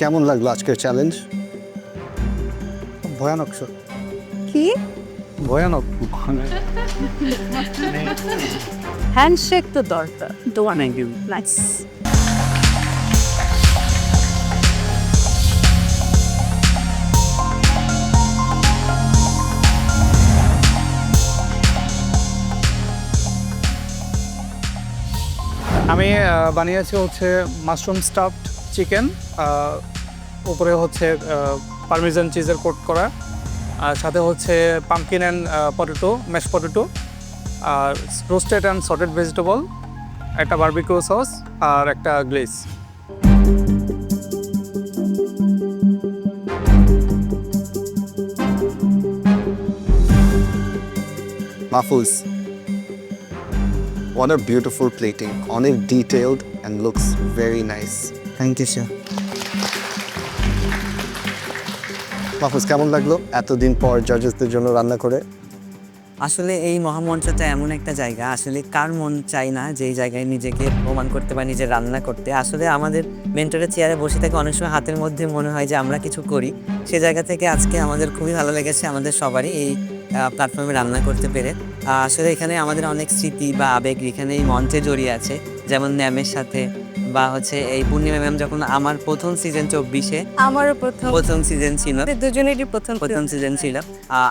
কেমন লাগল আজকের চ্যালেঞ্জ ভয়ানক স্যার কি? ভয়ানক। হ্যান্ডশেক তো দরকার। দোয়া নাই নাইস আমি বানিয়েছি হচ্ছে মাশরুম স্টাফড চিকেন উপরে হচ্ছে পারমিজান চিজের কোট করা, আর সাথে হচ্ছে pumpkin and potato mash potato R roasted and sauteed vegetable একটা বার্বিকিউ সস আর একটা glaze Mahfuz What a beautiful plating. অনেক detailed and looks very nice. Thank you sir Mahfuz কেমন লাগল এতদিন পর জাজেসদের জন্য রান্না করে? আসলে এই মহামঞ্চটা এমন একটা জায়গা। আসলে কার মন চায় না যে জায়গায় নিজেকে প্রমাণ করতে বা নিজে রান্না করতে? আসলে আমাদের মেন্টরের চেয়ারে বসে থেকে অনেক সময় হাতের মধ্যে মনে হয় যে আমরা কিছু করি। সে জায়গা থেকে আজকে আমাদের খুবই ভালো লেগেছে আমাদের সবারই এই প্ল্যাটফর্মে রান্না করতে পেরে। আসলে এখানে আমাদের অনেক স্মৃতি বা আবেগ এখানে এই মঞ্চে জড়িয়ে আছে। যেমন ন্যামের সাথে বা হচ্ছে এই পূর্ণিমা ম্যাম যখন আমার প্রথম সিজন চব্বিশে আমারও প্রথম। প্রথম সিজন ছিল। দুজনেরই প্রথম প্রথম সিজন ছিল।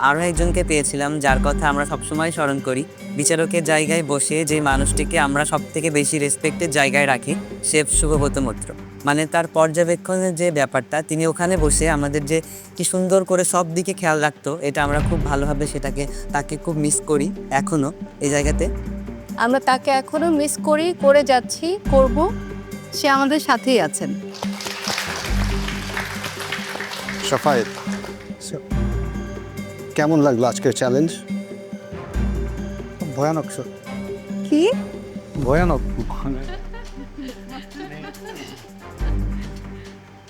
আরও একজনকে পেয়েছিলাম যার কথা আমরা সবসময় স্মরণ করি। বিচারকের জায়গায় বসে যে মানুষটিকে আমরা সব থেকে বেশি রেসপেক্টের জায়গায় রাখি সে শুভব্রত মৈত্র। মানে তার পর্যবেক্ষণের যে ব্যাপারটা তিনি ওখানে বসে আমাদের যে কি সুন্দর করে সব দিকে খেয়াল রাখতো এটা আমরা খুব ভালোভাবে সেটাকে তাকে খুব মিস করি এখনও এই জায়গাতে। আমরা তাকে এখনও মিস করি করে যাচ্ছি করব। সে আমাদের সাথেই আছেন। সাফায়েত কেমন লাগল আজকের চ্যালেঞ্জ ভয়ানক স্যার কি? ভয়ানক।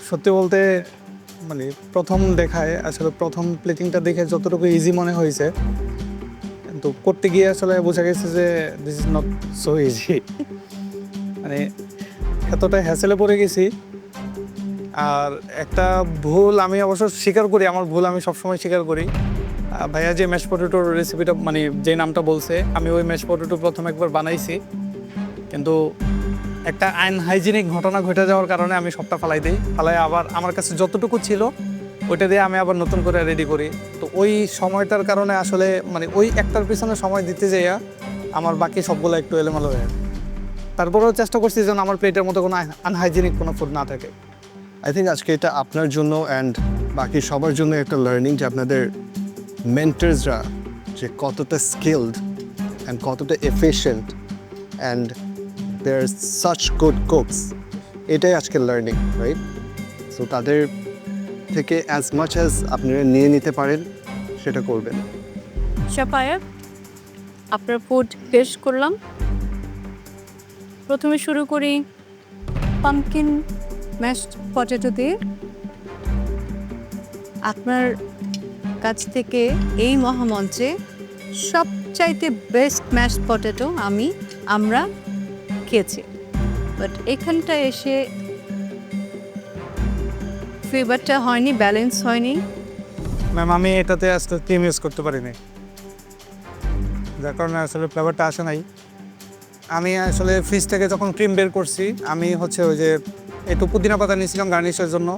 সত্যি বলতে মানে প্রথম দেখায় আসলে প্রথম প্লেটিংটা দেখে যতটুকু ইজি মনে হয়েছে কিন্তু করতে গিয়ে আসলে বোঝা গেছে যে this is not so easy মানে এতটা হ্যাসেলে পড়ে গেছি। আর একটা ভুল আমি অবশ্য স্বীকার করি, আমার ভুল আমি সবসময় স্বীকার করি। ভাইয়া যে ম্যাশ পটেটোর রেসিপিটা মানে যে নামটা বলছে, আমি ওই ম্যাশ পটেটো প্রথম একবার বানাইছি। কিন্তু একটা আনহাইজিনিক ঘটনা ঘটে যাওয়ার কারণে আমি সবটা ফালাই দিই। ফালাই আবার আমার কাছে যতটুকু ছিল, ওইটা দিয়ে আমি আবার নতুন করে রেডি করি। তো ওই সময়টার কারণে আসলে মানে ওই একটার পিছনে সময় দিতে যাইয়া, আমার বাকি সবগুলো একটু এলোমেলো হয়ে যায়। তারপরেও চেষ্টা করছি যেন আমার প্লেটের মতো কোনো আনহাইজিনিক কোনো ফুড না থাকে। আই থিঙ্ক আজকে এটা আপনার জন্য অ্যান্ড বাকি সবার জন্য একটা লার্নিং যে আপনাদের মেন্টার্সরা যে কতটা স্কিলড অ্যান্ড কতটা efficient and they are such good cooks এটাই আজকের লার্নিং রাইট সো তাদের থেকে অ্যাজ মাচ অ্যাজ আপনারা নিয়ে নিতে পারেন সেটা করবেন। আপনার ফুড টেস্ট করলাম। প্রথমে শুরু করি পাম্পকিন ম্যাশড পটেটো দিয়ে। আপনার কাছ থেকে এই মহামঞ্চে সবচাইতে বেস্ট ম্যাশড পটেটো আমি, আমরা খেয়েছি। বাট এখানটা এসে ফ্লেভারটা হয়নি ব্যালেন্স হয়নি। ম্যাম আমি এটাতে আসলে ক্রিম ইউজ করতে পারিনি। যার কারণে আসলে ফ্লেভারটা আসে নাই। আমি আসলে ফ্রিজ থেকে যখন ক্রিম বের করছি আমি হচ্ছে ওই যে একটু পুদিনা পাতা নিয়েছিলাম গার্নিশের জন্য।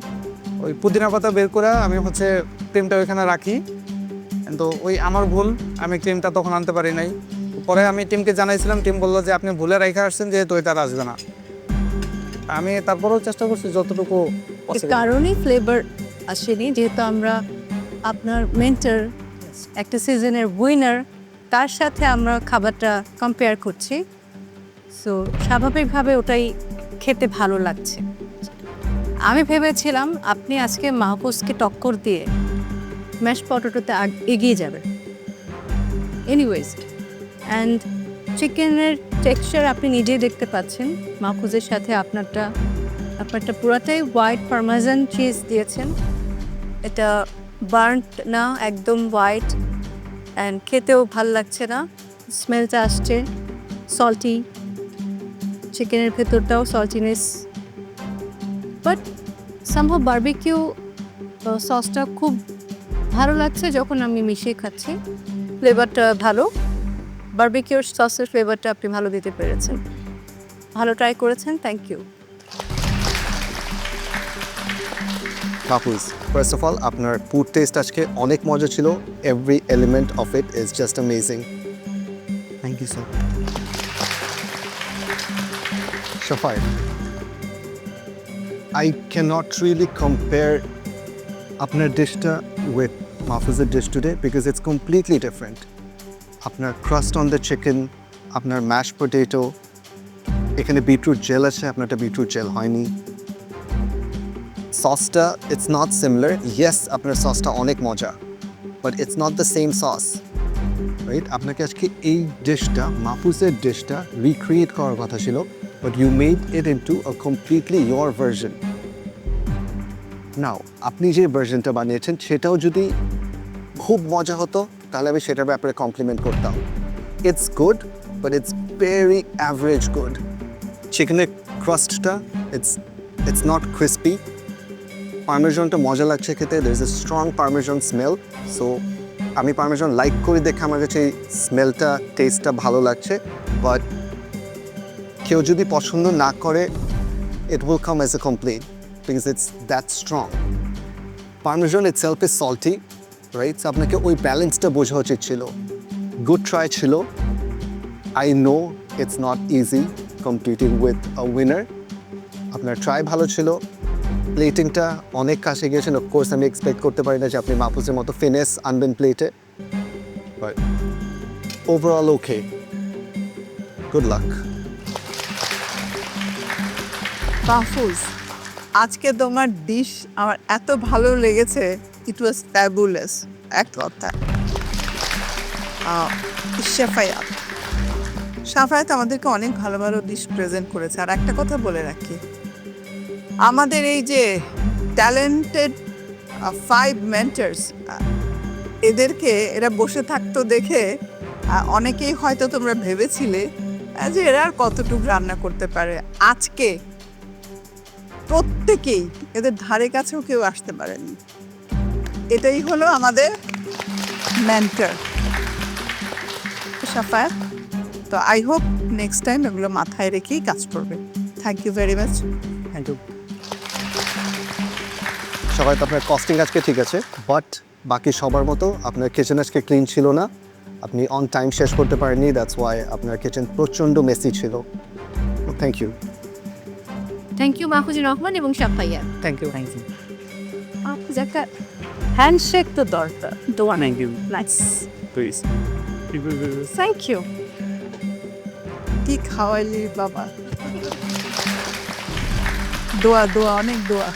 ওই পুদিনা পাতা বের করে আমি হচ্ছে ক্রিমটা ওইখানে রাখি। কিন্তু ওই আমার ভুল আমি ক্রিমটা তখন আনতে পারি নাই। পরে আমি টিমকে জানাইছিলাম টিম বলল যে আপনি ভুলে রেখে আসছেন যেহেতু এটা আসবে না। আমি তারপরেও চেষ্টা করছি যতটুকু। কারণেই ফ্লেভার আসেনি যেহেতু আমরা আপনার মেন্টার একটা সিজনের উইনার তার সাথে আমরা খাবারটা কম্পেয়ার করছি। সো স্বাভাবিকভাবে ওটাই খেতে ভালো লাগছে। আমি ভেবেছিলাম আপনি আজকে মাহফুজকে টক্কর দিয়ে ম্যাশ পটেটোতে এগিয়ে যাবেন। এনিওয়েজ অ্যান্ড চিকেনের টেক্সচার আপনি নিজেই দেখতে পাচ্ছেন। মাহফুজের সাথে আপনারটা আপনারটা পুরাটাই হোয়াইট পারমাজান চিজ দিয়েছেন। এটা বার্নড না, একদম হোয়াইট অ্যান্ড খেতেও ভালো লাগছে না। স্মেলটা আসছে সল্টি চিকেনের ভেতরটাও সল্টিনেস বাট সম্ভব বারবিকিউ সসটা খুব ভালো লাগছে যখন আমি মিশিয়ে খাচ্ছি। ফ্লেভারটা ভালো বারবিকিউর সসের ফ্লেভারটা আপনি ভালো দিতে পেরেছেন। ভালো ট্রাই করেছেন thank you Mahfuz first of all আপনার ফুড টেস্ট আজকে অনেক মজা ছিল। Every element of it is just amazing thank you sir Shafai, I cannot really compare আপনার ডিশটা with মাহফুজের dish today because it's completely different আপনার ক্রাস্ট অন দ্য চিকেন আপনার ম্যাশ পটেটো এখানে বিটরুট জেল আছে আপনারটা বিটরুট জেল হয়নি। সসটা ইটস নট সিমিলার ইয়েস আপনার সসটা অনেক মজা but it's not the same sauce right আপনাকে আজকে এই ডিশটা মাহফুজের ডিশটা রিক্রিয়েট করার কথা ছিল। But you made it in a completely your version now আপনি যে ভার্জনটা বানিয়েছেন, সেটাও যদি খুব মজা হতো, তাহলে আমি সেটার ব্যাপারে কমপ্লিমেন্ট করতাম। It's good but it's very average good চিকেনের ক্রাস্টটা ইটস ইটস নট ক্রিস্পি পারমেজনটা মজা লাগছে খেতে there is a strong parmesan smell so আমি পারমেজন লাইক করি দেখে আমার কাছে এই স্মেলটা টেস্টটা ভালো লাগছে। বাট কেউ যদি পছন্দ না করে it will come as a complaint because it's that strong. Parmesan itself is salty, right? So আপনাকে ওই ব্যালেন্সটা বোঝা উচিত ছিল। গুড ট্রাই ছিল। I know it's not easy competing with a winner আপনার ট্রাই ভালো ছিল। প্লেটিংটা অনেক কাছে গিয়েছেন অফকোর্স আমি এক্সপেক্ট করতে পারি না যে আপনি মাহফুজের মতো ফিনেস আনবেন প্লেটে overall okay good luck Mahfuz আজকে তোমার ডিশ আমার এত ভালো লেগেছে ইট ওয়াজ ফ্যাবুলাস এক কথা শেফায়াত। সাফায়াত আমাদেরকে অনেক ভালো ভালো ডিশ প্রেজেন্ট করেছে। আর একটা কথা বলে রাখি। আমাদের এই যে ট্যালেন্টেড ফাইভ মেন্টার্স এদেরকে এরা বসে থাকতো দেখে অনেকেই হয়তো তোমরা ভেবেছিলে যে এরা আর কতটুকু রান্না করতে পারে। আজকে প্রত্যেকেই এদের ধারে কাছেও কেউ আসতে পারেনি। এটাই হলো আমাদের মেন্টার সাফায়াত, তো আই হোপ নেক্সট টাইম এগুলো মাথায় রেখেই কাজ করবে। Thank you very much thank you সবাই, তো আপনার কস্টিং আজকে ঠিক আছে বাট বাকি সবার মতো আপনার কিচেন আজকে ক্লিন ছিল না। আপনি অন টাইম শেষ করতে পারেননি দ্যাটস ওয়াই আপনার কিচেন প্রচণ্ড মেসি ছিল। Thank you thank you Mahfuzur Rahman এবং সাফাইয়া thank you thank you Mahfuz একটা হ্যান্ডশেক তো দরকার দোয়া thank you nice please thank you কি খাওয়াইলি বাবা দোয়া দোয়া অনেক দোয়া